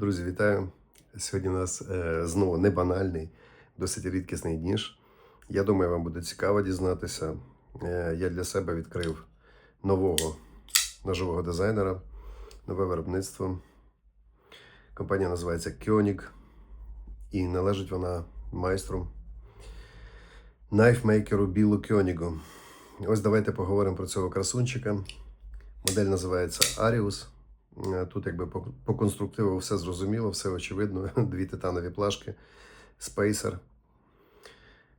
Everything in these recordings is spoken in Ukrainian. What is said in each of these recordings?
Друзі, вітаю! Сьогодні у нас е, знову не банальний, досить рідкісний ніж. Я думаю, вам буде цікаво дізнатися. Е, я для себе відкрив нового ножового дизайнера, нове виробництво. Компанія називається Koenig і належить вона майстру найфмейкеру Білу Кьонігу. Ось давайте поговоримо про цього красунчика. Модель називається Arius. Е, Тут якби по, конструктиву все зрозуміло, все очевидно. Дві титанові плашки, спейсер,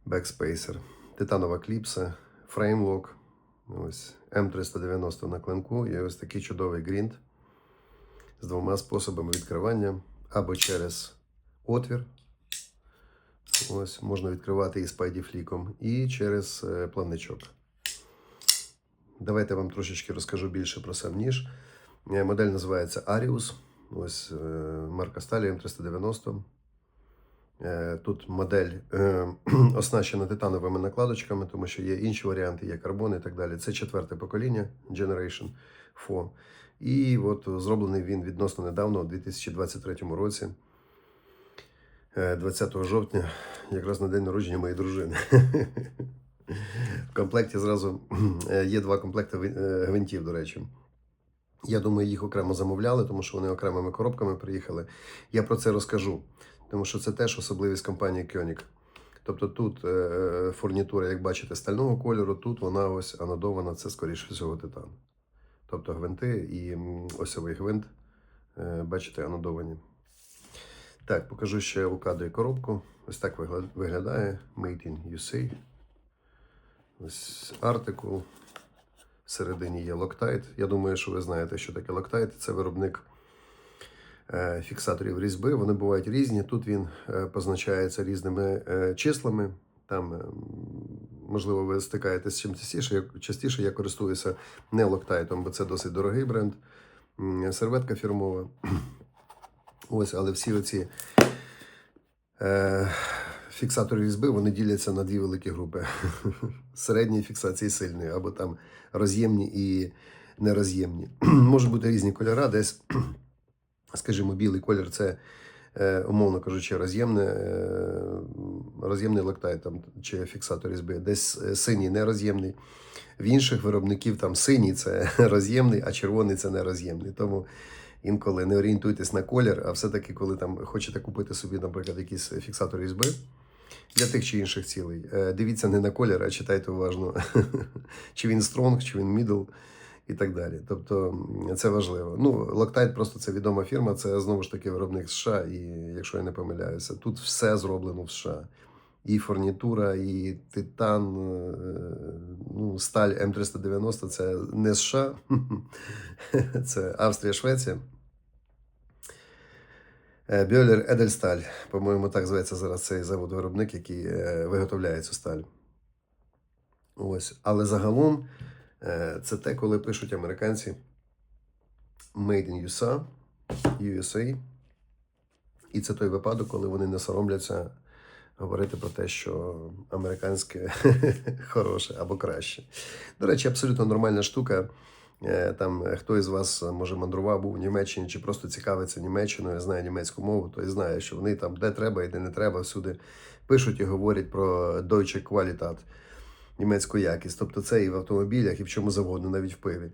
бекспейсер, титанова кліпса, фреймлок, ось М390 на клинку і ось такий чудовий грінт з двома способами відкривання або через отвір. Ось можна відкривати і спайдіфліком, і через е, плавничок. Давайте я вам трошечки розкажу більше про сам ніж. Е, Модель називається Arius. Ось е, марка сталі М390. Е, Тут модель оснащена титановими накладочками, тому що є інші варіанти, є карбон і так далі. Це четверте покоління Generation 4. І от зроблений він відносно недавно, у 2023 році, е, 20 жовтня, якраз на день народження моєї дружини. В комплекті зразу є два комплекти гвинтів, до речі. Я думаю, їх окремо замовляли, тому що вони окремими коробками приїхали. Я про це розкажу, тому що це теж особливість компанії Koenig. Тобто тут е, фурнітура, як бачите, стального кольору, тут вона ось анодована, це скоріше всього титан. Тобто гвинти і осьовий гвинт, е, бачите, анодовані. Так, покажу ще у кадрі коробку. Ось так виглядає Made in USA. Ось артикул. Всередині є Loctite. Я думаю, що ви знаєте, що таке Loctite. Це виробник е, фіксаторів різьби. Вони бувають різні. Тут він е, позначається різними е, числами. Там, е, можливо, ви стикаєтесь з чим частіше. Частіше я користуюся не Loctite, бо це досить дорогий бренд. Серветка фірмова. Ось, але всі оці фіксатори різьби вони діляться на дві великі групи: середньої фіксації сильної, або там роз'ємні і нероз'ємні. Можуть бути різні кольори, десь, скажімо, білий колір це, е, умовно кажучи, роз'ємне, е, роз'ємний локтай там, чи фіксатор різьби, десь е, синій нероз'ємний. В інших виробників там синій це роз'ємний, а червоний це нероз'ємний. Тому інколи не орієнтуйтесь на колір, а все-таки, коли там хочете купити собі, наприклад, якийсь фіксатор різьби для тих чи інших цілей, е, дивіться не на колір, а читайте уважно, чи він стронг, чи він мідл і так далі. Тобто це важливо. Ну, Loctite просто це відома фірма, це знову ж таки виробник США, і якщо я не помиляюся, тут все зроблено в США. І фурнітура, і титан, е, ну, сталь М390 це не США, це Австрія, Швеція. Е, Бьолер Едельсталь, по-моєму, так зветься зараз цей завод-виробник, який е, виготовляє цю сталь. Ось. Але загалом е, це те, коли пишуть американці Made in USA, USA. І це той випадок, коли вони не соромляться говорити про те, що американське хороше або краще. До речі, абсолютно нормальна штука. Е, Там е, хто із вас е, може мандрував, був в Німеччині чи просто цікавиться Німеччиною, знає німецьку мову, той знає, що вони там де треба і де не треба, всюди пишуть і говорять про Deutsche Qualität, німецьку якість. Тобто це і в автомобілях, і в чому завгодно, навіть в пиві.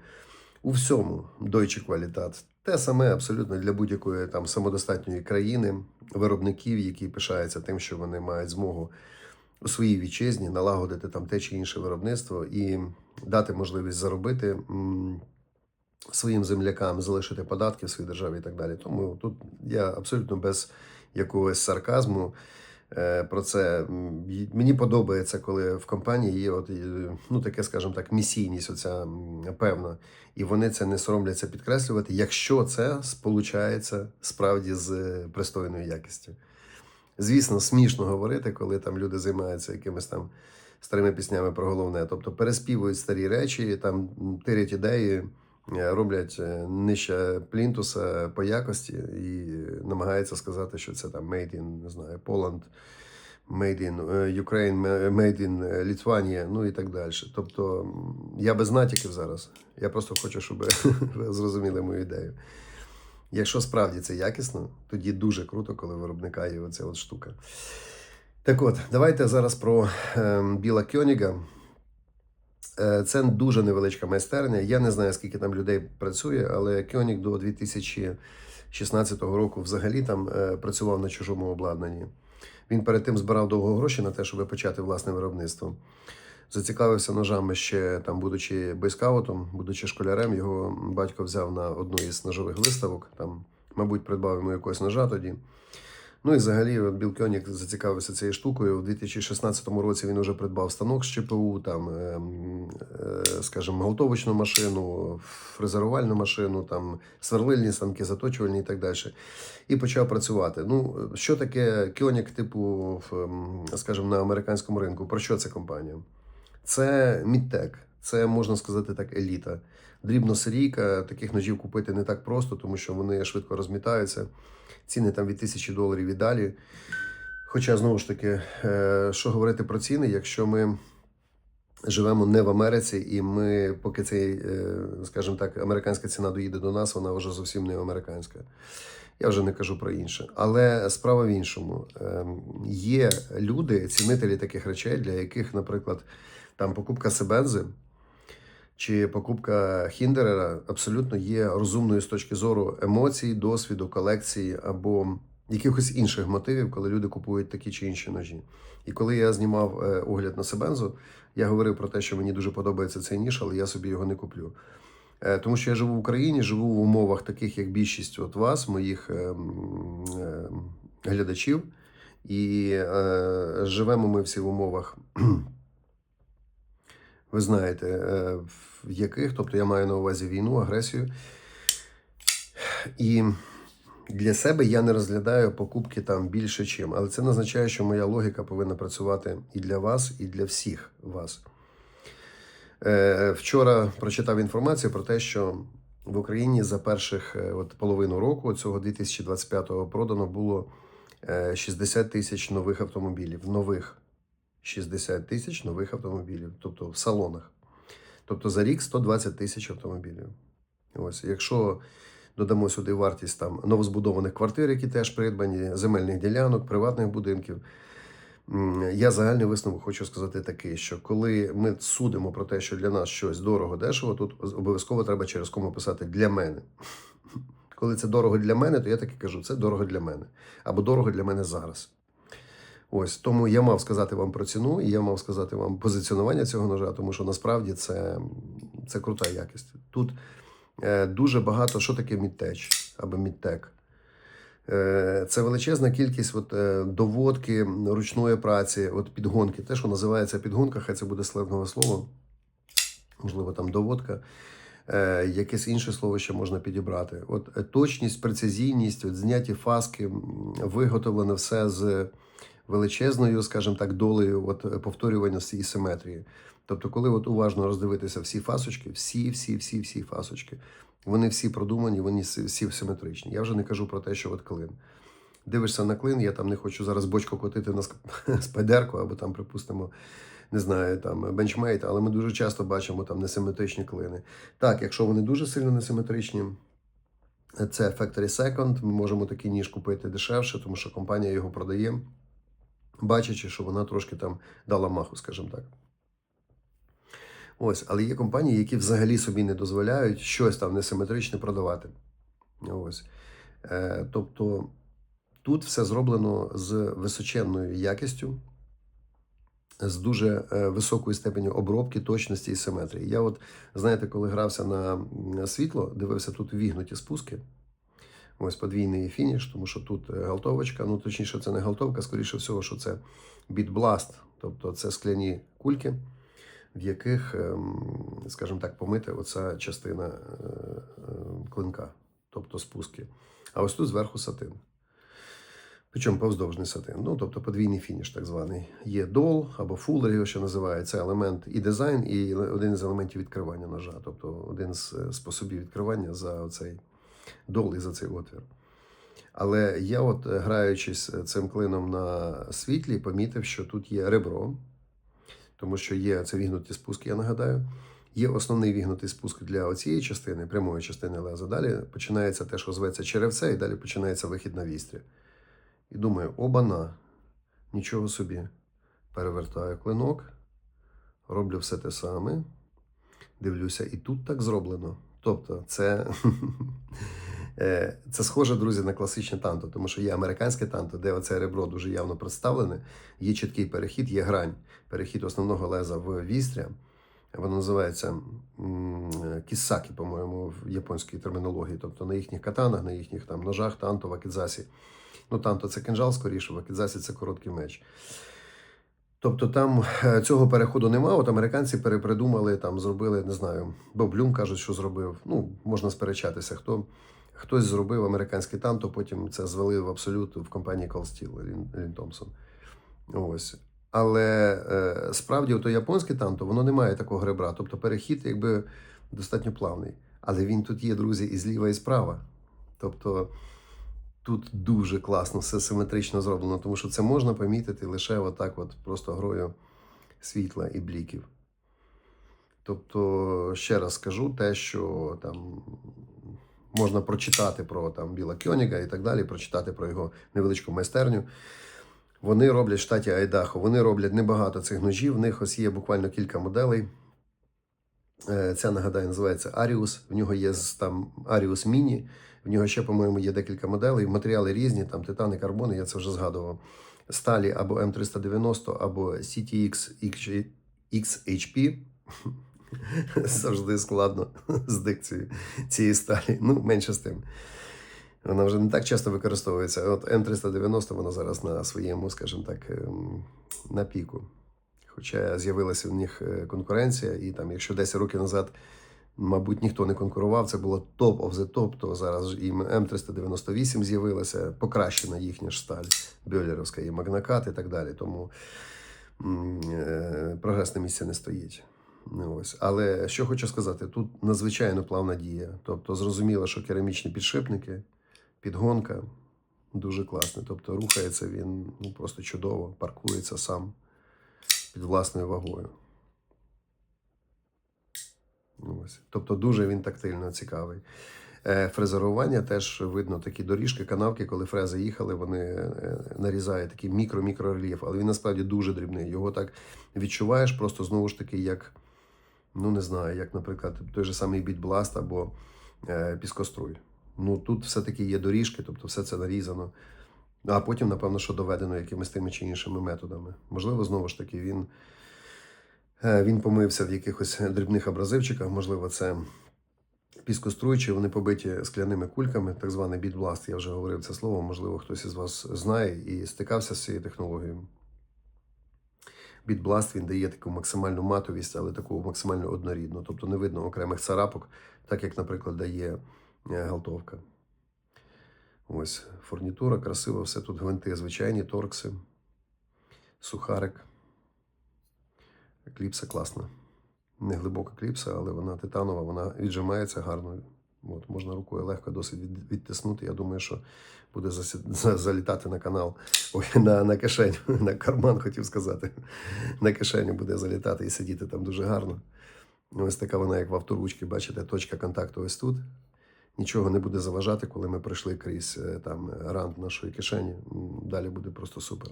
У всьому Deutsche Qualität. Те саме абсолютно для будь-якої там самодостатньої країни, виробників, які пишаються тим, що вони мають змогу у своїй вітчизні налагодити там те чи інше виробництво і дати можливість заробити своїм землякам, залишити податки в своїй державі і так далі. Тому тут я абсолютно без якогось сарказму. е, Про це мені подобається, коли в компанії є от, е, ну, таке, скажімо так, місійність, оця певна, і вони це не соромляться підкреслювати, якщо це сполучається справді з пристойною якістю. Звісно, смішно говорити, коли там люди займаються якимись там старими піснями про головне. Тобто переспівують старі речі, там тирять ідеї, е, роблять е, нижче плінтуса по якості і намагаються сказати, що це там made in, не знаю, Poland, made in е, Ukraine, made in Lithuania, ну і так далі. Тобто я без натяків зараз. Я просто хочу, щоб ви зрозуміли мою ідею. Якщо справді це якісно, тоді дуже круто, коли виробника є оця от штука. Так от, давайте зараз про ем, Біла Кьоніга. Е, Це дуже невеличка майстерня. Я не знаю, скільки там людей працює, але Кьонік до 2016 року взагалі там е, працював на чужому обладнанні. Він перед тим збирав довго гроші на те, щоб почати власне виробництво. Зацікавився ножами ще там, будучи бойскаутом, будучи школярем, його батько взяв на одну із ножових виставок. Там, мабуть, придбав йому якогось ножа тоді. Ну і взагалі Біл Кьонік зацікавився цією штукою. У 2016 році він вже придбав станок з ЧПУ, там, ем, е, скажімо, галтовочну машину, фрезерувальну машину, там, сверлильні станки, заточувальні і так далі. І почав працювати. Ну, що таке Кьонік, типу, ем, скажімо, на американському ринку? Про що це компанія? Це мідтек, це можна сказати так, еліта. Дрібносерійка, таких ножів купити не так просто, тому що вони швидко розмітаються. Ціни там від тисячі доларів і далі. Хоча, знову ж таки, е, що говорити про ціни, якщо ми живемо не в Америці, і ми, поки цей, е, скажімо так, американська ціна доїде до нас, вона вже зовсім не американська. Я вже не кажу про інше. Але справа в іншому. Ем, Є люди, цінителі таких речей, для яких, наприклад, там покупка Себензи чи покупка Хіндерера абсолютно є розумною з точки зору емоцій, досвіду, колекції або якихось інших мотивів, коли люди купують такі чи інші ножі. І коли я знімав е, огляд на Себензу, я говорив про те, що мені дуже подобається цей ніж, але я собі його не куплю. Е, Тому що я живу в Україні, живу в умовах таких, як більшість от вас, моїх ем, ем, глядачів, і е, живемо ми всі в умовах, ви знаєте, е, в яких, тобто я маю на увазі війну, агресію. І для себе я не розглядаю покупки там більше чим, але це не означає, що моя логіка повинна працювати і для вас, і для всіх вас. Е, Вчора прочитав інформацію про те, що в Україні за перших е, от, половину року цього 2025-го продано було е, 60 тисяч нових автомобілів. Нових 60 тисяч нових автомобілів, тобто в салонах. Тобто за рік 120 тисяч автомобілів. Ось, якщо додамо сюди вартість там новозбудованих квартир, які теж придбані, земельних ділянок, приватних будинків. Я загальний висновок хочу сказати такий, що коли ми судимо про те, що для нас щось дорого, дешево, тут обов'язково треба через кому писати для мене. Коли це дорого для мене, то я так і кажу, це дорого для мене. Або дорого для мене зараз. Ось тому я мав сказати вам про ціну, і я мав сказати вам позиціонування цього ножа, тому що насправді це, це крута якість. Тут е, дуже багато, що таке мідтеч або мідтек. Е, Це величезна кількість от, е, доводки ручної праці, от підгонки. Те, що називається підгонка, хай це буде сленгове слово, можливо, там доводка. Е, Якесь інше слово ще можна підібрати. От е, точність, прецизійність, от зняті фаски, виготовлене все з величезною, скажімо так, долею от, е, повторюваності і симетрії. Тобто, коли от уважно роздивитися всі фасочки, всі, всі, всі, всі фасочки, вони всі продумані, вони всі симетричні. Я вже не кажу про те, що от клин. Дивишся на клин, я там не хочу зараз бочку котити на спайдерку або там, припустимо, не знаю, там бенчмейт, але ми дуже часто бачимо там несиметричні клини. Так, якщо вони дуже сильно несиметричні, це Factory Second. Ми можемо такий ніж купити дешевше, тому що компанія його продає, бачачи, що вона трошки там дала маху, скажімо так. Ось, але є компанії, які взагалі собі не дозволяють щось там несиметричне продавати. Ось. Е, тобто тут все зроблено з височенною якістю, з дуже е, високою степеню обробки, точності і симетрії. Я, от, знаєте, коли грався на світло, дивився тут вігнуті спуски. Ось подвійний фініш, тому що тут е, галтовочка, ну точніше, це не галтовка, скоріше всього, що це бітбласт, тобто це скляні кульки, в яких, ем, скажімо так, помита оця частина е, е, клинка, тобто спуски. А ось тут зверху сатин. Причому повздовжний сатин. Ну, тобто подвійний фініш, так званий. Є дол або фулер, його ще називає. Це елемент і дизайн, і один із елементів відкривання ножа. Тобто один з способів відкривання за цей дол за цей отвір. Але я, от е, граючись цим клином на світлі, помітив, що тут є ребро, тому що є це вігнуті спуски, я нагадаю. Є основний вігнутий спуск для цієї частини, прямої частини леза. Далі починається те, що зветься черевце, і далі починається вихід на вістря. І думаю, оба-на, нічого собі. Перевертаю клинок, роблю все те саме. Дивлюся, і тут так зроблено. Тобто, це, е, це схоже, друзі, на класичне танто, тому що є американське танто, де оце ребро дуже явно представлене, є чіткий перехід, є грань. Перехід основного леза в вістря. Воно називається кісакі, по-моєму, в японській термінології. Тобто на їхніх катанах, на їхніх там ножах, танто, вакідзасі. Ну, танто це кинжал скоріше, вакідзасі це короткий меч. Тобто там е, цього переходу нема. От американці перепридумали, там зробили, не знаю, Боб Блюм кажуть, що зробив. Ну, можна сперечатися, хто. Хтось зробив американський танто, потім це звели в абсолют в компанії Steel, Лін, Лін Томпсон. Ось. Але е, справді, ото японське танто, воно не має такого ребра. Тобто перехід якби достатньо плавний. Але він тут є, друзі, і зліва, і справа. Тобто тут дуже класно, все симетрично зроблено, тому що це можна помітити лише отак, от просто грою світла і бліків. Тобто, ще раз скажу те, що там можна прочитати про там Біла Кьоніга і так далі, прочитати про його невеличку майстерню. Вони роблять в штаті Айдахо, вони роблять небагато цих ножів. В них ось є буквально кілька моделей. Е, Ця, нагадаю, називається Аріус. В нього є там Аріус Міні. В нього ще, по-моєму, є декілька моделей. Матеріали різні, там титани, карбони, я це вже згадував. Сталі або М390, або CTX XHP. Завжди складно з дикцією цієї сталі. Ну, менше з тим. Вона вже не так часто використовується. От М390 вона зараз на своєму, скажімо так, ем, на піку. Хоча з'явилася в них е, конкуренція, і там, якщо 10 років назад, мабуть, ніхто не конкурував, це було топ of the top, то зараз і М398 з'явилася, покращена їхня ж сталь, Бьолєровська, і Магнакат і так далі. Тому е, прогрес на місці не стоїть. Ось. Але що хочу сказати, тут надзвичайно плавна дія. Тобто зрозуміло, що керамічні підшипники, підгонка дуже класна. Тобто рухається він ну, просто чудово, паркується сам під власною вагою. Ось. Тобто дуже він тактильно цікавий. Е, Фрезерування теж видно такі доріжки, канавки, коли фрези їхали, вони е, нарізають такий мікро-мікрорельєф, але він насправді дуже дрібний. Його так відчуваєш, просто знову ж таки, як, ну не знаю, як, наприклад, той же самий бітбласт або е, піскоструй. Ну тут все-таки є доріжки, тобто все це нарізано. А потім, напевно, що доведено якимись тими чи іншими методами. Можливо, знову ж таки, він, він помився в якихось дрібних абразивчиках, можливо, це піскоструючі, вони побиті скляними кульками, так званий бітбласт, я вже говорив це слово, можливо, хтось із вас знає і стикався з цією технологією. Бітбласт він дає таку максимальну матовість, але таку максимально однорідну. Тобто не видно окремих царапок, так як, наприклад, дає е, галтовка. Ось фурнітура, красиво, все тут гвинти, звичайні торкси, сухарик. Кліпса класна. Не глибока кліпса, але вона титанова, вона віджимається гарно. От, можна рукою легко досить від, відтиснути. Я думаю, що буде засі... за- залітати на канал. Ой, на, на кишеню, на карман хотів сказати. На кишеню буде залітати і сидіти там дуже гарно. Ось така вона, як в авторучці, бачите, точка контакту ось тут. Нічого не буде заважати, коли ми пройшли крізь е, там рант нашої кишені. Далі буде просто супер.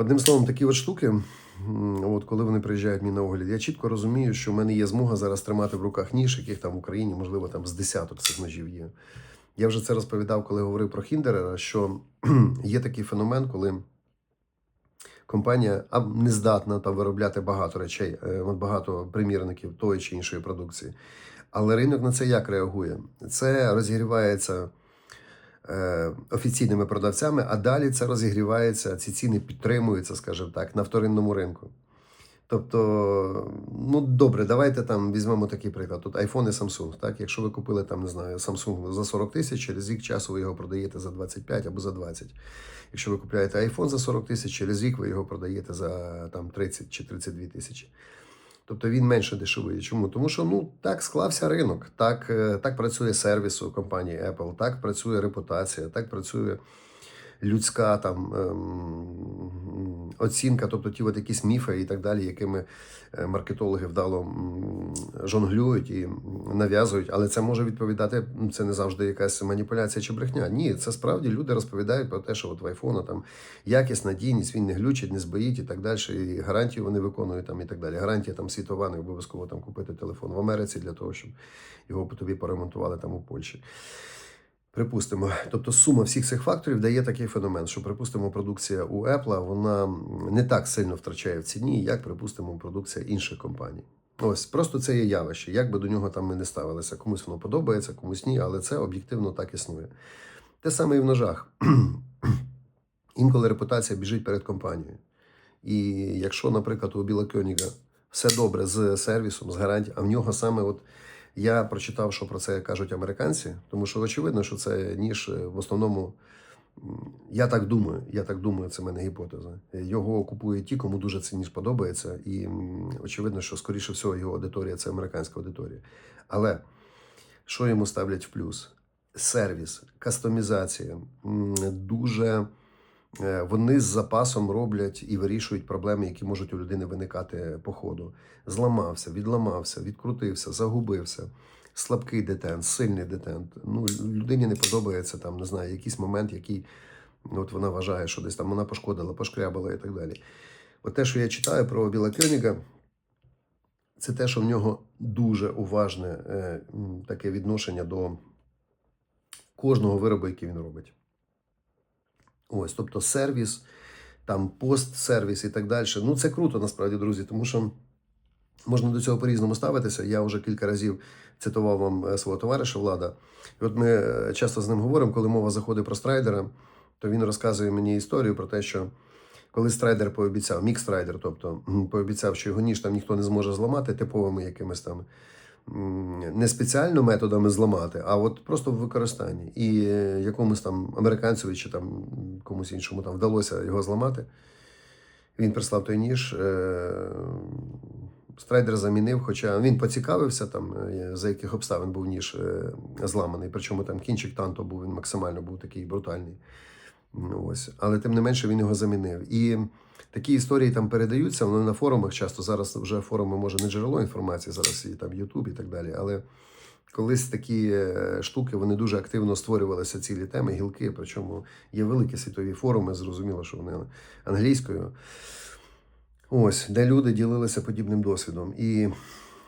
Одним словом, такі от штуки, от коли вони приїжджають мені на огляд, я чітко розумію, що в мене є змога зараз тримати в руках ніж, яких там в Україні, можливо, там з десяток цих ножів є. Я вже це розповідав, коли говорив про Хіндерера, що є такий феномен, коли компанія не здатна там виробляти багато речей, е, багато примірників тої чи іншої продукції. Але ринок на це як реагує? Це розігрівається офіційними продавцями, а далі це розігрівається, ці ціни підтримуються, скажімо так, на вторинному ринку. Тобто, ну добре, давайте там візьмемо такий приклад. Тут iPhone і Samsung. Так, якщо ви купили там, не знаю, Samsung за 40 тисяч, через рік часу ви його продаєте за 25 або за 20. Якщо ви купуєте iPhone за 40 тисяч, через рік ви його продаєте за там 30 чи 32 тисячі. Тобто він менше дешевий. Чому? Тому що ну так склався ринок, так, е, так працює сервіс у компанії Apple, так працює репутація, так працює людська там ем, оцінка, тобто ті от якісь міфи і так далі, якими е, маркетологи вдало жонглюють і нав'язують, але це може відповідати. Це не завжди якась маніпуляція чи брехня. Ні, це справді люди розповідають про те, що от в айфона там якість, надійність, він не глючить, не збоїть і так далі. І гарантію вони виконують там і так далі. Гарантія там світова, не обов'язково там купити телефон в Америці для того, щоб його по тобі поремонтували там у Польщі. Припустимо, тобто сума всіх цих факторів дає такий феномен, що припустимо, продукція у Apple вона не так сильно втрачає в ціні, як припустимо, продукція інших компаній. Ось просто це є явище. Як би до нього там ми не ставилися, комусь воно подобається, комусь ні, але це об'єктивно так існує. Те саме і в ножах. Інколи репутація біжить перед компанією. І якщо, наприклад, у Біла Кьоніга все добре з сервісом, з гарантією, а в нього саме от я прочитав, що про це кажуть американці, тому що очевидно, що це ніж е, в основному. Я так думаю, я так думаю, це в мене гіпотеза. Його купують ті, кому дуже цей ніж подобається, і очевидно, що скоріше всього його аудиторія це американська аудиторія. Але що йому ставлять в плюс? Сервіс, кастомізація, дуже вони з запасом роблять і вирішують проблеми, які можуть у людини виникати по ходу. Зламався, відламався, відкрутився, загубився. Слабкий детент, сильний детент. Ну, людині не подобається там, не знаю, якийсь момент, який от вона вважає, що десь там вона пошкодила, пошкрябала і так далі. От те, що я читаю про Біла Кьоніга, це те, що в нього дуже уважне е, таке відношення до кожного виробу, який він робить. Ось, тобто сервіс, там постсервіс і так далі. Ну, це круто насправді, друзі, тому що можна до цього по-різному ставитися. Я вже кілька разів цитував вам е, свого товариша Влада. І от ми е, часто з ним говоримо, коли мова заходить про страйдера, то він розказує мені історію про те, що коли страйдер пообіцяв, мікстрайдер, тобто пообіцяв, що його ніж там ніхто не зможе зламати типовими якимись там не спеціально методами зламати, а от просто в використанні. І е, якомусь там американцеві чи там комусь іншому там вдалося його зламати. Він прислав той ніж. е, Страйдер замінив, хоча він поцікавився, там, е, за яких обставин був ніж зламаний. Причому там кінчик танто був, він максимально був такий брутальний. Ось. Але тим не менше він його замінив. І такі історії там передаються, вони на форумах часто. Зараз вже форуми може не джерело інформації, зараз і там Ютуб і так далі. Але колись такі е, штуки вони дуже активно створювалися цілі теми, гілки. Причому є великі світові форуми, зрозуміло, що вони англійською. Ось, де люди ділилися подібним досвідом. І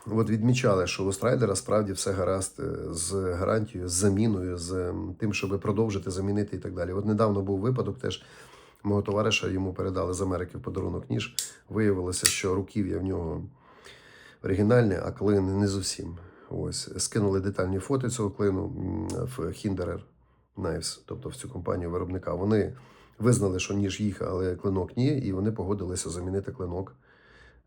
от відмічали, що у страйдера справді все гаразд е, з гарантією, з заміною, з тим, щоб продовжити замінити і так далі. От недавно був випадок теж. Мого товариша йому передали з Америки в подарунок ніж. Виявилося, що руків'я в нього оригінальне, а клин не зовсім. Ось скинули детальні фото цього клину в Hinderer Knives, тобто в цю компанію виробника. Вони визнали, що ніж їх, але клинок ні, і вони погодилися замінити клинок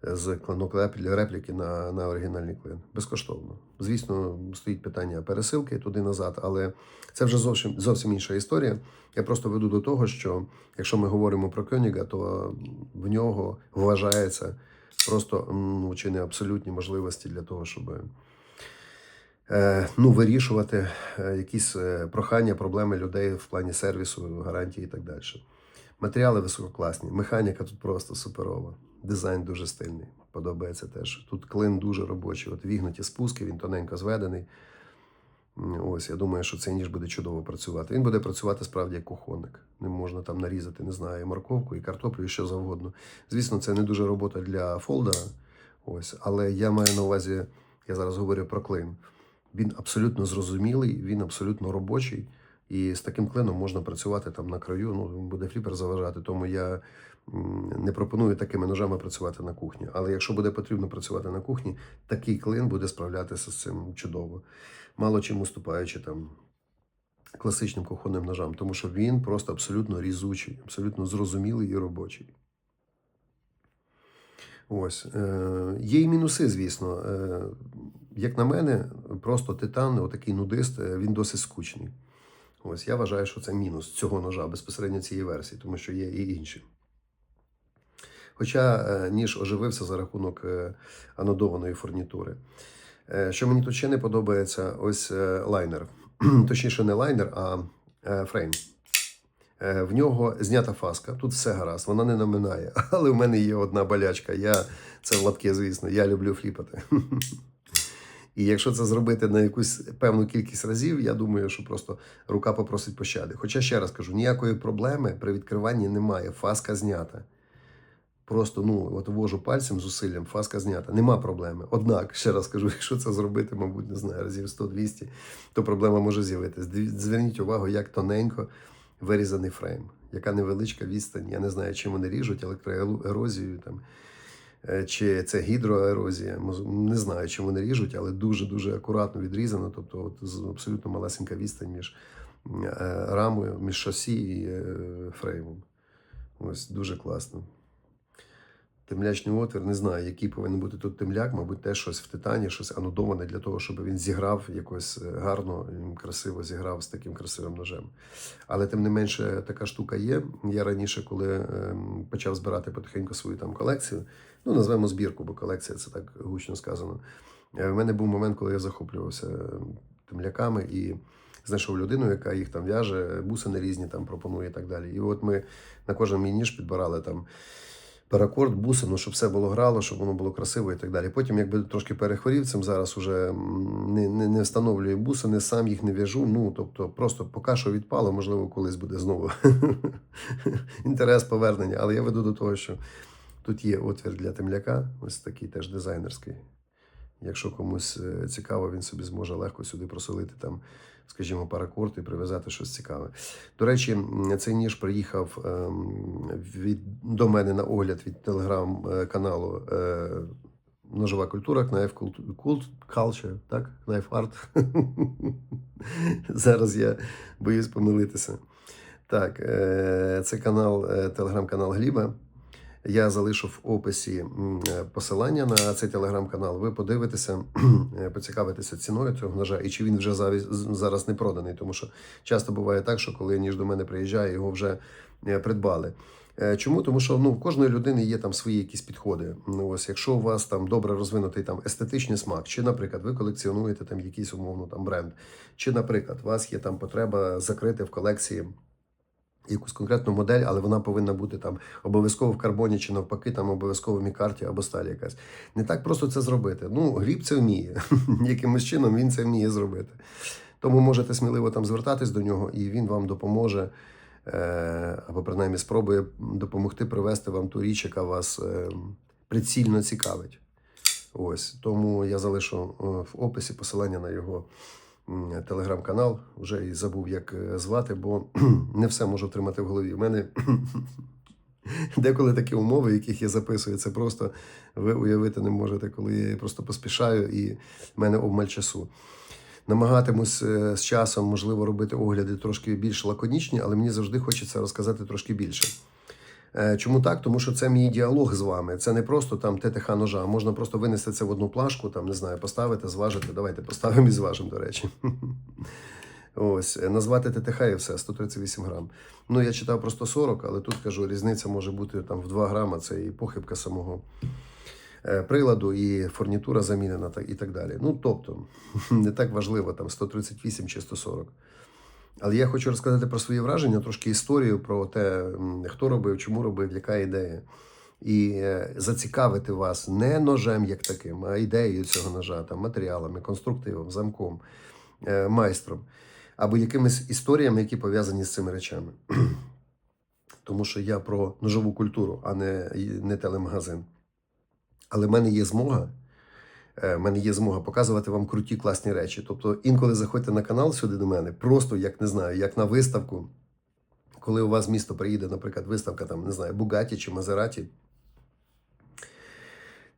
з клинок репліки на, на оригінальний клин. Безкоштовно. Звісно, стоїть питання пересилки туди-назад, але це вже зовсім, зовсім інша історія. Я просто веду до того, що якщо ми говоримо про Кьоніга, то в нього вважається просто ну, чи не абсолютні можливості для того, щоб е, ну, вирішувати е, якісь е, прохання, проблеми людей в плані сервісу, гарантії і так далі. Матеріали висококласні, механіка тут просто суперова. Дизайн дуже стильний, подобається теж. Тут клин дуже робочий. От вігнуті спуски, він тоненько зведений. Ось, я думаю, що цей ніж буде чудово працювати. Він буде працювати справді як кухонник. Не можна там нарізати, не знаю, і морковку, і картоплю, і що завгодно. Звісно, це не дуже робота для фолдера. Ось, але я маю на увазі, я зараз говорю про клин. Він абсолютно зрозумілий, він абсолютно робочий. І з таким клином можна працювати там на краю. Ну, буде фліпер заважати. Тому я не пропоную такими ножами працювати на кухні. Але якщо буде потрібно працювати на кухні, такий клин буде справлятися з цим чудово. Мало чим уступаючи там класичним кухонним ножам, тому що він просто абсолютно різучий, абсолютно зрозумілий і робочий. Ось. Е, є і мінуси, звісно. Е, як на мене, просто титан, отакий нудист, е, він досить скучний. Ось я вважаю, що це мінус цього ножа, безпосередньо цієї версії, тому що є і інші. Хоча е, ніж оживився за рахунок е, анодованої фурнітури. Е, Що мені тут ще не подобається, ось лайнер. Точніше, не лайнер, а фрейм. В нього знята фаска, тут все гаразд, вона не наминає. Але в мене є одна болячка. Я це в лапки, звісно, я люблю фліпати. І якщо це зробити на якусь певну кількість разів, я думаю, що просто рука попросить пощади. Хоча ще раз кажу, ніякої проблеми при відкриванні немає. Фаска знята. Просто ну, от ввожу пальцем зусиллям, фаска знята. Нема проблеми. Однак, ще раз кажу, якщо це зробити, мабуть, не знаю, разів 100-200, то проблема може з'явитись. Дві- Зверніть увагу, як тоненько вирізаний фрейм, яка невеличка відстань. Я не знаю, чим вони ріжуть, електроерозією там. Е, Чи це гідроерозія, не знаю, чим вони ріжуть, але дуже-дуже акуратно відрізано. Тобто, от абсолютно малесенька відстань між е, рамою, між шасі і е, фреймом. Ось дуже класно. Темлячний отвір, не знаю, який повинен бути тут темляк, мабуть, теж щось в титані, щось анодоване для того, щоб він зіграв якось е, гарно, красиво зіграв з таким красивим ножем. Але тим не менше, така штука є. Я раніше, коли ем, почав збирати потихеньку свою там колекцію, ну назвемо збірку, бо колекція це так гучно сказано. е, В мене був момент, коли я захоплювався ем, темляками і знайшов людину, яка їх там в'яже, бусини різні там пропонує і так далі. І от ми на кожен мій ніж підбирали там паракорд, бусину, щоб все було грало, щоб воно було красиво і так далі. Потім, якби трошки перехворів цим, зараз уже не, не, не встановлюю бусини, сам їх не в'яжу. Ну, тобто, просто поки що відпало, можливо, колись буде знову інтерес повернення. Але я веду до того, що тут є отвір для темляка, ось такий теж дизайнерський. Якщо комусь е, цікаво, він собі зможе легко сюди просолити там, скажімо, паракорд і прив'язати щось цікаве. До речі, цей ніж приїхав ем, від, до мене на огляд від телеграм-каналу е, Ножова культура, Knife Cult- Cult Culture, так? Knife Art. Зараз я боюсь помилитися. Так, е, це канал, е, телеграм-канал Гліба. Я залишу в описі е, посилання на цей телеграм-канал. Ви подивитеся, е, поцікавитеся ціною цього ножа і чи він вже зараз не проданий. Тому що часто буває так, що коли ніж до мене приїжджає, його вже е, придбали. Е, Чому? Тому що ну, в кожної людини є там свої якісь підходи. Ну, ось, якщо у вас там добре розвинутий там естетичний смак, чи, наприклад, ви колекціонуєте там якийсь умовно там бренд, чи, наприклад, у вас є там потреба закрити в колекції якусь конкретну модель, але вона повинна бути там обов'язково в карбоні чи навпаки, там обов'язково в мікарті або сталі якась. Не так просто це зробити. Ну, Гліб це вміє. Якимось чином він це вміє зробити. Тому можете сміливо там звертатись до нього, і він вам допоможе, або принаймні спробує допомогти привести вам ту річ, яка вас е, прицільно цікавить. Ось тому я залишу е, в описі посилання на його телеграм-канал. Вже і забув, як е, звати, бо не все можу втримати в голові. У мене деколи такі умови, яких я записую, це просто ви уявити не можете, коли я просто поспішаю і в мене обмаль часу. Намагатимусь е, з часом, можливо, робити огляди трошки більш лаконічні, але мені завжди хочеться розказати трошки більше. Е, Чому так? Тому що це мій діалог з вами. Це не просто там ТТХ ножа. Можна просто винести це в одну плашку, там не знаю, поставити, зважити. Давайте поставимо і зважимо, до речі. Ось, е, назвати ТТХ і все, 138 грам. Ну, я читав про 140, але тут кажу, різниця може бути там в 2 грама. Це і похибка самого приладу, і фурнітура замінена і так далі. Ну, тобто, не так важливо, там 138 чи 140. Але я хочу розказати про свої враження, трошки історію про те, хто робив, чому робив, яка ідея. І е, зацікавити вас не ножем як таким, а ідеєю цього ножа, там, матеріалами, конструктивом, замком, е, майстром, або якимись історіями, які пов'язані з цими речами. Тому що я про ножову культуру, а не, не телемагазин. Але в мене є змога. е, В мене є змога показувати вам круті класні речі. Тобто, інколи заходьте на канал сюди до мене, просто як не знаю, як на виставку. Коли у вас місто приїде, наприклад, виставка там, не знаю, Бугаті чи Мазераті.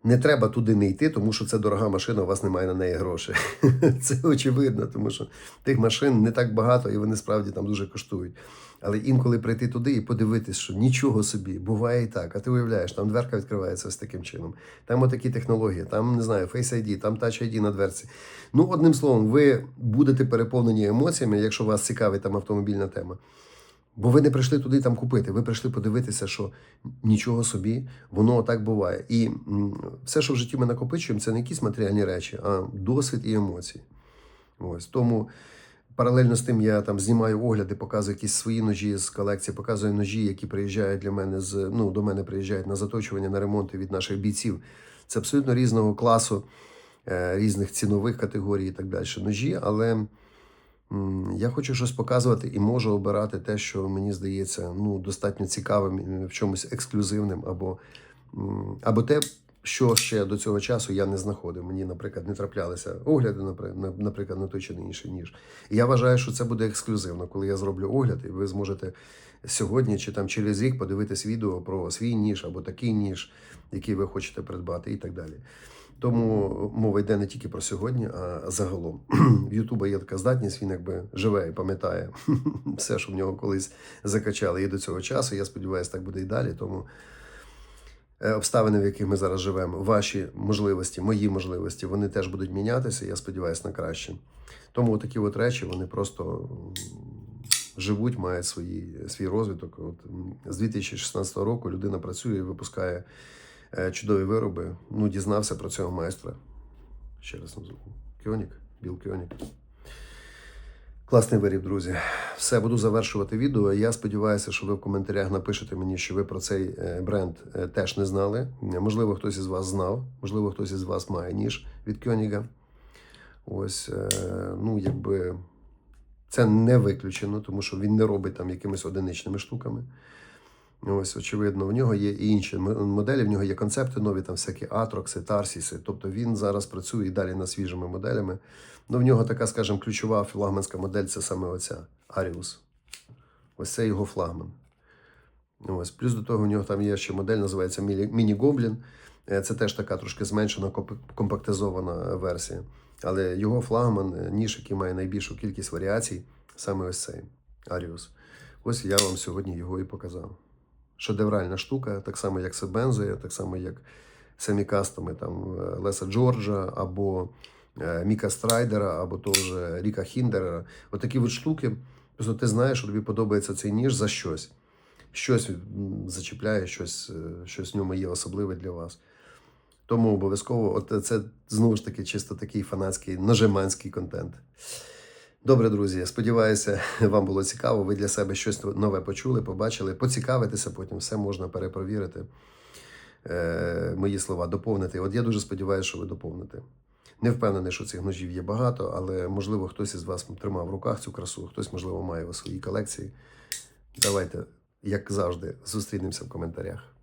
Не треба туди не йти, тому що це дорога машина, у вас немає на неї грошей. Це очевидно, тому що тих машин не так багато і вони справді там дуже коштують. Але інколи прийти туди і подивитись, що нічого собі, буває і так. А ти уявляєш, там дверка відкривається ось таким чином. Там отакі технології, там не знаю, Face ID, там Touch ID на дверці. Ну, одним словом, ви будете переповнені емоціями, якщо вас цікавить там автомобільна тема. Бо ви не прийшли туди там купити, ви прийшли подивитися, що нічого собі, воно так буває. І все, що в житті ми накопичуємо, це не якісь матеріальні речі, а досвід і емоції. Ось тому Паралельно з тим я там знімаю огляди, показую якісь свої ножі з колекції, показую ножі, які приїжджають для мене з ну до мене приїжджають на заточування, на ремонти від наших бійців. Це абсолютно різного класу, е, різних цінових категорій і так далі. Ножі, але я хочу щось показувати і можу обирати те, що мені здається ну, достатньо цікавим, в чомусь ексклюзивним, або, або те, що ще до цього часу я не знаходив. Мені, наприклад, не траплялися огляди, на- наприклад, на той чи на інший ніж. І я вважаю, що це буде ексклюзивно, коли я зроблю огляд, і ви зможете сьогодні чи там через рік подивитись відео про свій ніж або такий ніж, який ви хочете придбати, і так далі. Тому мова йде не тільки про сьогодні, а загалом. В Ютуба є така здатність, він якби живе і пам'ятає все, що в нього колись закачали. І до цього часу. Я сподіваюся, так буде і далі. Тому е, обставини, в яких ми зараз живемо, ваші можливості, мої можливості, вони теж будуть мінятися. Я сподіваюся на краще. Тому такі от речі вони просто живуть, мають свої, свій розвиток. От з 2016 року людина працює і випускає чудові вироби. Ну, дізнався про цього майстра. Ще раз назву. Кьонік, Біл Кьонік. Класний виріб, друзі. Все, буду завершувати відео. Я сподіваюся, що ви в коментарях напишете мені, що ви про цей е, бренд е, теж не знали. Можливо, хтось із вас знав, можливо, хтось із вас має ніж від Кьоніга. Ось, е, ну, якби це не виключено, тому що він не робить там якимись одиничними штуками. Ось, очевидно, в нього є і інші моделі, в нього є концепти нові, там всякі атрокси, тарсіси. Тобто він зараз працює і далі над свіжими моделями. Ну, в нього така, скажімо, ключова флагманська модель це саме оця Аріус. Ось це його флагман. Ось. Плюс до того, в нього там є ще модель, називається Міні- Міні-Гоблін. Е, Це теж така трошки зменшена, компактизована версія. Але його флагман, е, ніж, який має найбільшу кількість варіацій, саме ось цей Аріус. Ось я вам сьогодні його і показав. Шедевральна штука, так само, як Себензоя, так само, як самі кастоми там е, Леса Джорджа або е, Міка Страйдера, або того ж Ріка Хіндера. Отакі от штуки. Просто ти знаєш, що тобі подобається цей ніж за щось. Щось зачіпляє, щось, е, щось в ньому є особливе для вас. Тому обов'язково, от це знову ж таки чисто такий фанатський нажиманський контент. Добре, друзі. Сподіваюся, вам було цікаво. Ви для себе щось нове почули, побачили. Поцікавитися потім, все можна перепровірити. Е, мої слова доповнити. От я дуже сподіваюся, що ви доповните. Не впевнений, що цих ножів є багато, але можливо хтось із вас тримав в руках цю красу, хтось, можливо, має у своїй колекції. Давайте, як завжди, зустрінемося в коментарях.